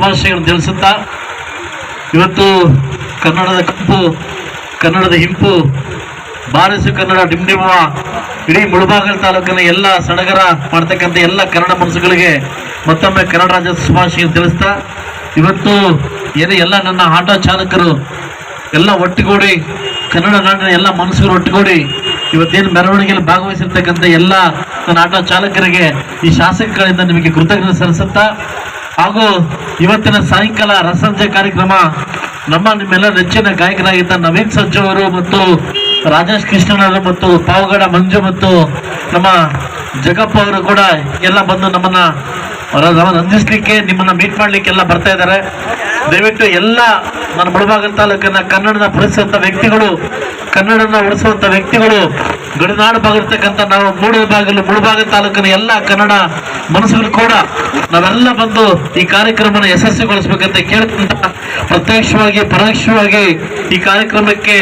ಶುಭಾಶಯಗಳನ್ನು ತಿಳಿಸುತ್ತಾ ಇವತ್ತು ಕನ್ನಡದ ಕಪ್ಪು ಕನ್ನಡದ ಹಿಂಪು, ಬಾರಿಸು ಕನ್ನಡ ಡಿಮ್ಡಿಮುವ ಇಡೀ ಮುಳುಬಾಗಲ್ ತಾಲೂಕಿನ ಎಲ್ಲ ಸಡಗರ ಮಾಡ್ತಕ್ಕಂಥ ಎಲ್ಲ ಕನ್ನಡ ಮನಸ್ಸುಗಳಿಗೆ ಮತ್ತೊಮ್ಮೆ ಕನ್ನಡ ರಾಜ್ಯದ ಶುಭಾಶಯ ತಿಳಿಸ್ತಾ, ಇವತ್ತು ಏನೇ ಎಲ್ಲ ನನ್ನ ಆಟೋ ಚಾಲಕರು ಎಲ್ಲ ಒಟ್ಟುಗೂಡಿ, ಕನ್ನಡ ನಾಡಿನ ಎಲ್ಲ ಮನಸ್ಸುಗಳು ಒಟ್ಟುಗೂಡಿ ಇವತ್ತೇನು ಮೆರವಣಿಗೆಯಲ್ಲಿ ಭಾಗವಹಿಸಿರ್ತಕ್ಕಂಥ ಎಲ್ಲ ನನ್ನ ಆಟೋ ಚಾಲಕರಿಗೆ ಈ ಶಾಸಕಗಳಿಂದ ನಿಮಗೆ ಕೃತಜ್ಞತೆ ಸಲ್ಲಿಸುತ್ತಾ ಹಾಗೂ ಇವತ್ತಿನ ಸಾಯಂಕಾಲ ರಸಂಜೆ ಕಾರ್ಯಕ್ರಮ ನಮ್ಮ ನಿಮ್ಮೆಲ್ಲ ನೆಚ್ಚಿನ ಗಾಯಕರಾಗಿದ್ದ ನವೀನ್ ಸಜ್ಜು ಅವರು ಮತ್ತು ರಾಜೇಶ್ ಕೃಷ್ಣನವರು ಮತ್ತು ಪಾವಗಡ ಮಂಜು ಮತ್ತು ನಮ್ಮ ಜಗಪ್ಪ ಅವರು ಕೂಡ ಎಲ್ಲ ಬಂದು ನಮ್ಮನ್ನ ರಂಜಿಸ್ಲಿಕ್ಕೆ, ನಿಮ್ಮನ್ನ ಮೀಟ್ ಮಾಡ್ಲಿಕ್ಕೆ ಎಲ್ಲ ಬರ್ತಾ ಇದ್ದಾರೆ. ದಯವಿಟ್ಟು ಎಲ್ಲ ನನ್ನ ಮುಳಬಾಗಲ್ ತಾಲೂಕಿನ ಕನ್ನಡನ ಉಳಿಸುವಂತ ವ್ಯಕ್ತಿಗಳು, ಕನ್ನಡನ ಉಳಿಸುವಂತ ವ್ಯಕ್ತಿಗಳು, ಗಡಿನಾಡು ಭಾಗಿರ್ತಕ್ಕಂಥ ನಾವು ಮೂಡಬಾಗಲು ಮುಳಬಾಗಲ್ ತಾಲೂಕಿನ ಎಲ್ಲ ಕನ್ನಡ ಮನಸ್ಸುಗಳು ಕೂಡ ನಾವೆಲ್ಲ ಬಂದು ಈ ಕಾರ್ಯಕ್ರಮನ ಯಶಸ್ವಿಗೊಳಿಸ್ಬೇಕಂತ ಕೇಳ್ಕೊಂತ ಪ್ರತ್ಯಕ್ಷವಾಗಿ, ಪರೋಕ್ಷವಾಗಿ ಈ ಕಾರ್ಯಕ್ರಮಕ್ಕೆ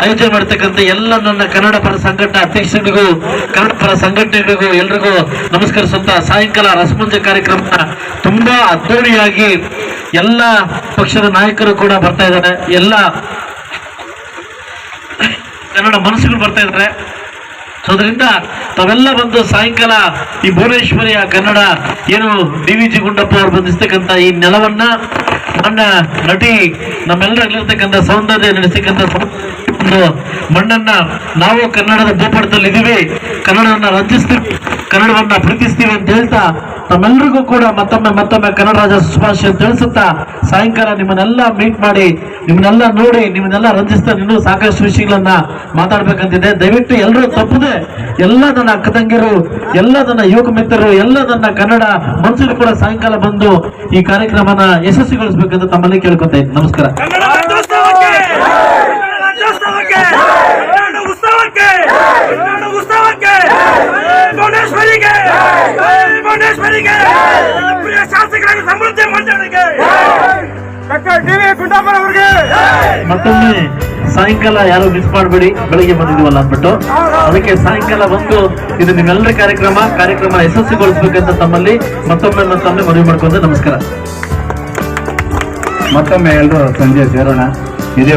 ಆಯೋಜನೆ ಮಾಡ್ತಕ್ಕಂಥ ಎಲ್ಲ ನನ್ನ ಕನ್ನಡ ಪರ ಸಂಘಟನೆ ಅಧ್ಯಕ್ಷರಿಗೂ, ಕನ್ನಡ ಪರ ಸಂಘಟನೆಗಳಿಗೂ ಎಲ್ರಿಗೂ ನಮಸ್ಕರಿಸುತ್ತಾ ಸಾಯಂಕಾಲ ರಸಮಂಜ ಕಾರ್ಯಕ್ರಮ ತುಂಬಾ ಅದ್ದೂರಿಯಾಗಿ ಎಲ್ಲ ಪಕ್ಷದ ನಾಯಕರು ಕೂಡ ಬರ್ತಾ ಇದ್ದಾರೆ. ಎಲ್ಲ ಕನ್ನಡ ಮನಸ್ಸುಗಳು ಬರ್ತಾ ಇದ್ದಾರೆ. ಸೊ ಅದರಿಂದ ತಾವೆಲ್ಲ ಬಂದು ಸಾಯಂಕಾಲ ಈ ಭುವನೇಶ್ವರಿಯ ಕನ್ನಡ ಏನು ಡಿ ವಿ ಜಿ ಗುಂಡಪ್ಪ ಅವರು ಬಂಧಿಸ್ತಕ್ಕಂಥ ಈ ನೆಲವನ್ನ ನನ್ನ ನಟಿ ನಮ್ಮೆಲ್ಲರಲ್ಲಿರ್ತಕ್ಕಂಥ ಸೌಂದರ್ಯ ನಡೆಸ್ತಕ್ಕಂಥ ಮಣ್ಣನ್ನ ನಾವು ಕನ್ನಡದ ಭೂಪಟದಲ್ಲಿ ಇದೀವಿ ಕನ್ನಡವನ್ನ ರಂಜಿಸ್ತೀವಿ ಕನ್ನಡವನ್ನ ಪ್ರೀತಿಸ್ತೀವಿ ಅಂತ ಹೇಳ್ತಾ ತಮ್ಮೆಲ್ಲರಿಗೂ ಕೂಡ ಮತ್ತೊಮ್ಮೆ ಮತ್ತೊಮ್ಮೆ ಕನ್ನಡ ರಾಜ ಶುಭಾಶಯ ತಿಳಿಸುತ್ತಾ ಸಾಯಂಕಾಲ ನಿಮ್ಮನ್ನೆಲ್ಲ ಮೀಟ್ ಮಾಡಿ, ನಿಮ್ಮನ್ನೆಲ್ಲ ನೋಡಿ, ನಿಮ್ಮನ್ನೆಲ್ಲ ರಂಜಿಸ್ತಾ ಇನ್ನೂ ಸಾಕಷ್ಟು ವಿಷಯಗಳನ್ನ ಮಾತಾಡ್ಬೇಕಂತಿದೆ. ದಯವಿಟ್ಟು ಎಲ್ಲರೂ ತಪ್ಪದೆ ಎಲ್ಲ ನನ್ನ ಅಕ್ಕ ತಂಗಿರು ಎಲ್ಲ ನನ್ನ ಯುವಕ ಮಿತ್ರರು, ಎಲ್ಲ ನನ್ನ ಕನ್ನಡ ಮನುಷ್ಯರು ಕೂಡ ಸಾಯಂಕಾಲ ಬಂದು ಈ ಕಾರ್ಯಕ್ರಮನ ಯಶಸ್ವಿಗೊಳಿಸಬೇಕಂತ ತಮ್ಮಲ್ಲಿ ಕೇಳ್ಕೊತಾ ಇದ್ದೀನಿ ನಮಸ್ಕಾರ ಕನ್ನಡ ರಾಜ್ಯೋತ್ಸವಕ್ಕೆ ಕನ್ನಡ ರಾಜ್ಯೋತ್ಸವಕ್ಕೆ ಕನ್ನಡ ಉತ್ಸವಕ್ಕೆ ಕನ್ನಡ ಉತ್ಸವಕ್ಕೆ ಜೈ ಭುವನೇಶ್ವರಿಗೆ ಪ್ರಿಯ ಶಾಸಕರಾಗಿ ಸಮೃದ್ಧಿ ಮಂಡಳಿಗೆ ಡಾಕ್ಟರ್ ಡಿ ವಿ ಗುಂಡಪ್ಪನವರಿಗೆ ಮತ್ತೊಮ್ಮೆ ಸಾಯಂಕಾಲ ಯಾರು ಮಿಸ್ ಮಾಡಬೇಡಿ ಬೆಳಿಗ್ಗೆ ಬಂದಿದ್ವಲ್ಲ ಅಂದ್ಬಿಟ್ಟು. ಅದಕ್ಕೆ ಸಾಯಂಕಾಲ ಬಂದು ಇದು ನಿಮ್ಮೆಲ್ಲರ ಕಾರ್ಯಕ್ರಮ ಕಾರ್ಯಕ್ರಮ ಯಶಸ್ವಿಗೊಳಿಸ್ಬೇಕಂತ ತಮ್ಮಲ್ಲಿ ಮತ್ತೊಮ್ಮೆ ಮತ್ತೊಮ್ಮೆ ಮನವಿ ಮಾಡ್ಕೊಂಡು ನಮಸ್ಕಾರ. ಮತ್ತೊಮ್ಮೆ ಎಲ್ಲರೂ ಸಂಜೆ ಸೇರೋಣ. ಇದೇ